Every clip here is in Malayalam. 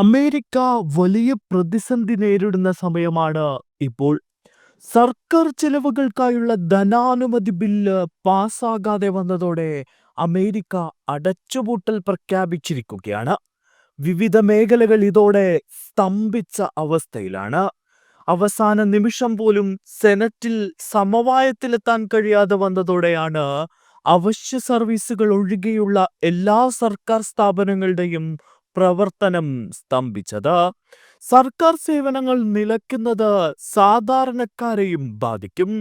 അമേരിക്ക വലിയ പ്രതിസന്ധി നേരിടുന്ന സമയമാണ് ഇപ്പോൾ. സർക്കാർ ചെലവുകൾക്കായുള്ള ധനാനുമതി ബില്ല് പാസ്സാകാതെ വന്നതോടെ അമേരിക്ക അടച്ചുപൂട്ടൽ പ്രഖ്യാപിച്ചിരിക്കുകയാണ്. വിവിധ മേഖലകൾ ഇതോടെ സ്തംഭിച്ച അവസ്ഥയിലാണ്. അവസാന നിമിഷം പോലും സെനറ്റിൽ സമവായത്തിലെത്താൻ കഴിയാതെ വന്നതോടെയാണ് അവശ്യ സർവീസുകൾ ഒഴികെയുള്ള എല്ലാ സർക്കാർ സ്ഥാപനങ്ങളുടെയും പ്രവർത്തനം സ്തംഭിച്ചത്. സർക്കാർ സേവനങ്ങൾ നിലയ്ക്കുന്നത് സാധാരണക്കാരെയും ബാധിക്കും.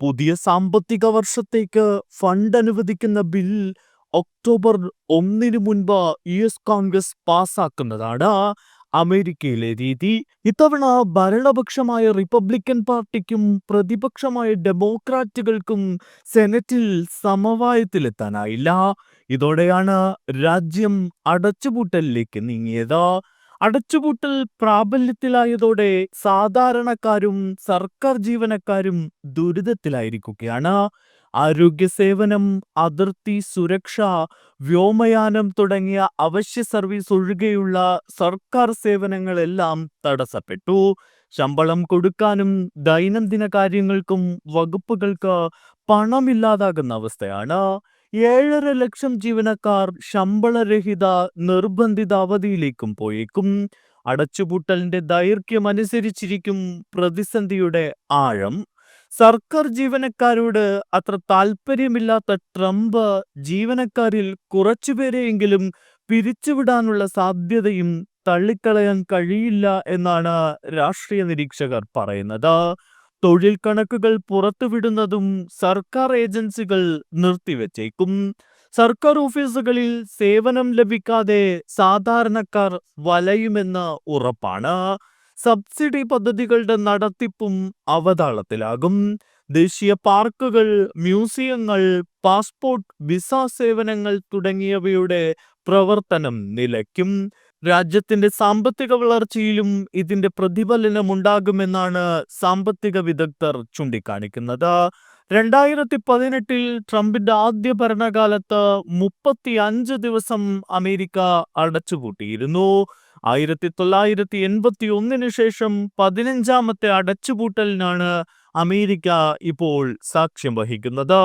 പുതിയ സാമ്പത്തിക വർഷത്തേക്ക് ഫണ്ട് അനുവദിക്കുന്ന ബിൽ ഒക്ടോബർ ഒന്നിനു മുൻപ് യു എസ് കോൺഗ്രസ് പാസാക്കുന്നതാണ് അമേരിക്കയിലെ രീതി. ഇത്തവണ ഭരണപക്ഷമായ റിപ്പബ്ലിക്കൻ പാർട്ടിക്കും പ്രതിപക്ഷമായ ഡെമോക്രാറ്റുകൾക്കും സെനറ്റിൽ സമവായത്തിലെത്താനായില്ല. ഇതോടെയാണ് രാജ്യം അടച്ചുപൂട്ടലിലേക്ക് നീങ്ങിയത്. അടച്ചുപൂട്ടൽ പ്രാബല്യത്തിലായതോടെ സാധാരണക്കാരും സർക്കാർ ജീവനക്കാരും ദുരിതത്തിലായിരിക്കുകയാണ്. ആരോഗ്യ സേവനം, അതിർത്തി സുരക്ഷ, വ്യോമയാനം തുടങ്ങിയ അവശ്യ സർവീസ് ഒഴികെയുള്ള സർക്കാർ സേവനങ്ങളെല്ലാം തടസ്സപ്പെട്ടു. ശമ്പളം കൊടുക്കാനും ദൈനംദിന കാര്യങ്ങൾക്കും വകുപ്പുകൾക്ക് പണമില്ലാതാകുന്ന അവസ്ഥയാണ്. ഏഴര ലക്ഷം ജീവനക്കാർ ശമ്പളരഹിത നിർബന്ധിത അവധിയിലേക്കും പോയേക്കും. അടച്ചുപൂട്ടലിന്റെ ദൈർഘ്യം അനുസരിച്ചിരിക്കും പ്രതിസന്ധിയുടെ ആഴം. സർക്കാർ ജീവനക്കാരോട് അത്ര താല്പര്യമില്ലാത്ത ട്രംപ് ജീവനക്കാരിൽ കുറച്ചുപേരെയെങ്കിലും പിരിച്ചുവിടാനുള്ള സാധ്യതയും തള്ളിക്കളയാൻ കഴിയില്ല എന്നാണ് രാഷ്ട്രീയ നിരീക്ഷകർ പറയുന്നത്. തൊഴിൽ കണക്കുകൾ പുറത്തുവിടുന്നതും സർക്കാർ ഏജൻസികൾ നിർത്തിവച്ചേക്കും. സർക്കാർ ഓഫീസുകളിൽ സേവനം ലഭിക്കാതെ സാധാരണക്കാർ വലയുമെന്ന ഉറപ്പാണ്. സബ്സിഡി പദ്ധതികളുടെ നടത്തിപ്പും അവതാളത്തിലാകും. ദേശീയ പാർക്കുകൾ, മ്യൂസിയങ്ങൾ, പാസ്പോർട്ട്, വിസ സേവനങ്ങൾ തുടങ്ങിയവയുടെ പ്രവർത്തനം നിലയ്ക്കും. രാജ്യത്തിന്റെ സാമ്പത്തിക വളർച്ചയിലും ഇതിന്റെ പ്രതിഫലനമുണ്ടാകുമെന്നാണ് സാമ്പത്തിക വിദഗ്ധർ ചൂണ്ടിക്കാണിക്കുന്നത്. രണ്ടായിരത്തി പതിനെട്ടിൽ ട്രംപിന്റെ ആദ്യ ഭരണകാലത്ത് മുപ്പത്തി അഞ്ച് ദിവസം അമേരിക്ക അടച്ചുപൂട്ടിയിരുന്നു. ആയിരത്തി തൊള്ളായിരത്തി എൺപത്തി ഒന്നിനു ശേഷം പതിനഞ്ചാമത്തെ അടച്ചുപൂട്ടലിനാണ് അമേരിക്ക ഇപ്പോൾ സാക്ഷ്യം വഹിക്കുന്നത്.